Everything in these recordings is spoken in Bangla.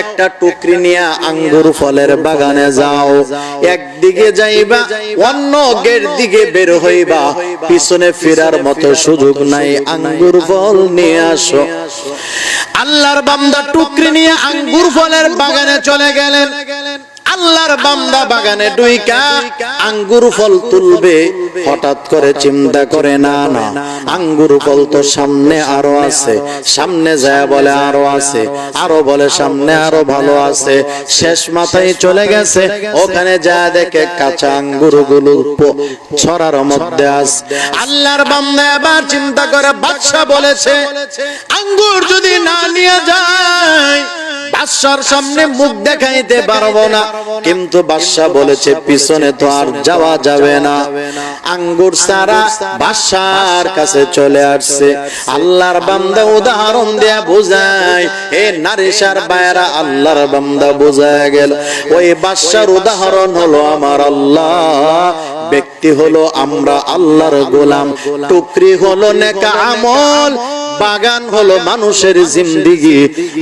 একটা টুকরি নিয়ে আঙ্গুর ফলের বাগানে যাও। একদিকে যাইবা, অন্য গেট দিকে বের হইবা। পিছনে ফেরার মতো সুযোগ নাই, আঙ্গুর ফল নিয়ে আসো। আল্লাহর বান্দা টুকরি নিয়ে আঙ্গুর ফলের বাগানে চলে গেলেন। আল্লাহর বান্দা বাগানে ডুইকা আঙ্গুর ফল তুলবে, হঠাৎ করে চিন্তা করে না না। আঙ্গুর ফল তো সামনে আরও আছে, সামনে যায় বলে আরও আছে, আরও বলে সামনে আরও ভালো আছে। শেষ মাথায় চলে গেছে, ওখানে যা দেখে কাঁচা আঙ্গুরগুলো ছড়ার মধ্যে আছে। আল্লাহর বান্দা এবার চিন্তা করে, বাদশা বলেছে, আঙ্গুর যদি না নিয়ে যায়, বাদশার সামনে মুখ দেখাইতে পারব না। কিন্তু বাদশা বলেছে, পিছনে তো আর যাওয়া যাবে না। আঙ্গুর সারা বাদশার কাছে চলে আসছে। আল্লাহর বান্দা উদাহরণ দেয়া বোঝায়, এ নারীসার বায়রা আল্লাহর বান্দা বোঝায় গেল। ওই বাদশার উদাহরণ হলো আমার আল্লাহ। ব্যক্তি হলো আমরা আল্লাহর গোলাম। টুকরি হলো নেকা আমল। বাগান হলো মানুষের জিন্দিগি,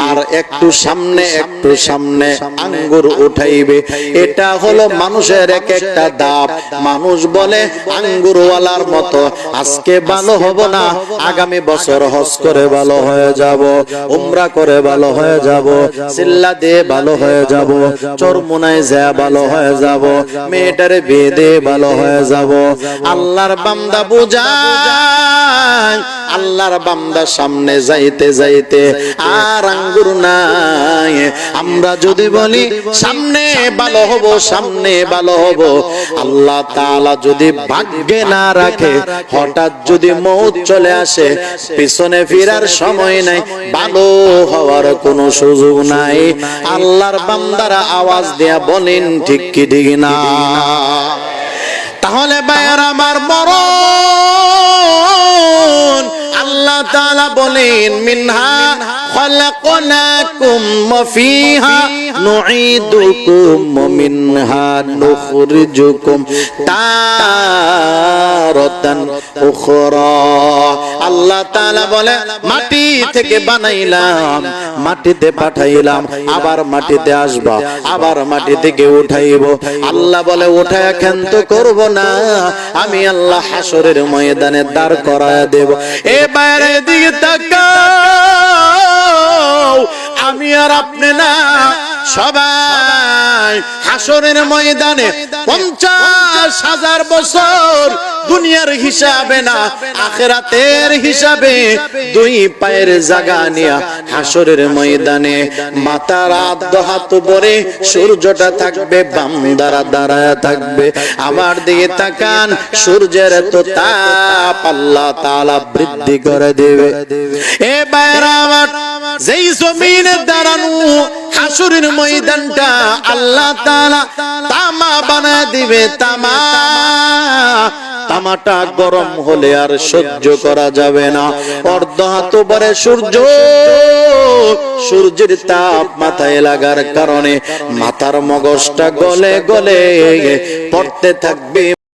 আর একটু সামনে একটু সামনে আঙ্গুর উঠাইবে। এটা হলো মানুষের এক একটা দাপ। মানুষ বলে, আঙ্গুরওয়ালার মতো, আজকে ভালো হব না, আগামী বছর হজ করে ভালো হয়ে যাব, উমরা করে ভালো হয়ে যাব চিল্লা দিয়ে ভালো হয়ে যাব, চরমুনায় যা ভালো হয়ে যাব, মেয়েটারে বিয়ে দিয়ে ভালো হয়ে যাব। আল্লাহর বান্দা বুঝায় আল্লাহর বান্দা সামনে যাইতে যাইতে আর আঙ্গুর নাই। আমরা যদি বলি, সামনে ভালো হব, সামনে ভালো হব। আল্লাহ তাআলা যদি ভাগ্যে না রাখে, হঠাৎ যদি মৌত চলে আসে, পিছনে ফেরার সময় নাই, ভালো হওয়ার কোনো সুযোগ নাই। আল্লাহর বান্দারা আওয়াজ দেয়া বলেন, ঠিক কি, ঠিক না? তাহলে বায়ার আমার মরণ তাআলা বলেন মিনহা খলাকনাকুম ফিহা নুঈদুকুম মিনহা নুখরিজুকুম তারাতান আল্লাহ বলে, মাটি থেকে বানাইলাম, মাটিতে পাঠাইলাম, আবার মাটিতে আবার মাটি থেকে উঠাইব। আল্লাহ বলে ক্ষান্ত করব না, আমি আল্লাহ হাসরের ময়দানে দাঁড় করায় দেব। এ বাইরে দিকে আমি আর আপনি না সবাই হাসরের ময়দানে পঞ্চাশ হাজার বছর দুনিয়ার হিসাবে না, আখেরাতের হিসাবে দুই পায়ের জায়গা নিয়া হাসরের ময়দানে মাতার হাত পরে সূর্যটা থাকবে, বান্দারা দাঁড়ায় থাকবে। আমার দিকে তাকান, সূর্যের তো তাপ আল্লাহ তাআলা বৃদ্ধি করে দেবে। এ বাইরা যেই জমিনে দাঁড়ানো হাসুরের ময়দানটা আল্লাহ তাআলা তামা বানায় দিবে, তামা। তামাটা গরম হলে আর সহ্য করা যাবে না। অর্ধ হাত পরে সূর্য, সূর্যের তাপ মাথায় লাগার কারণে মাথার মগজটা গলে গলে পড়তে থাকবে।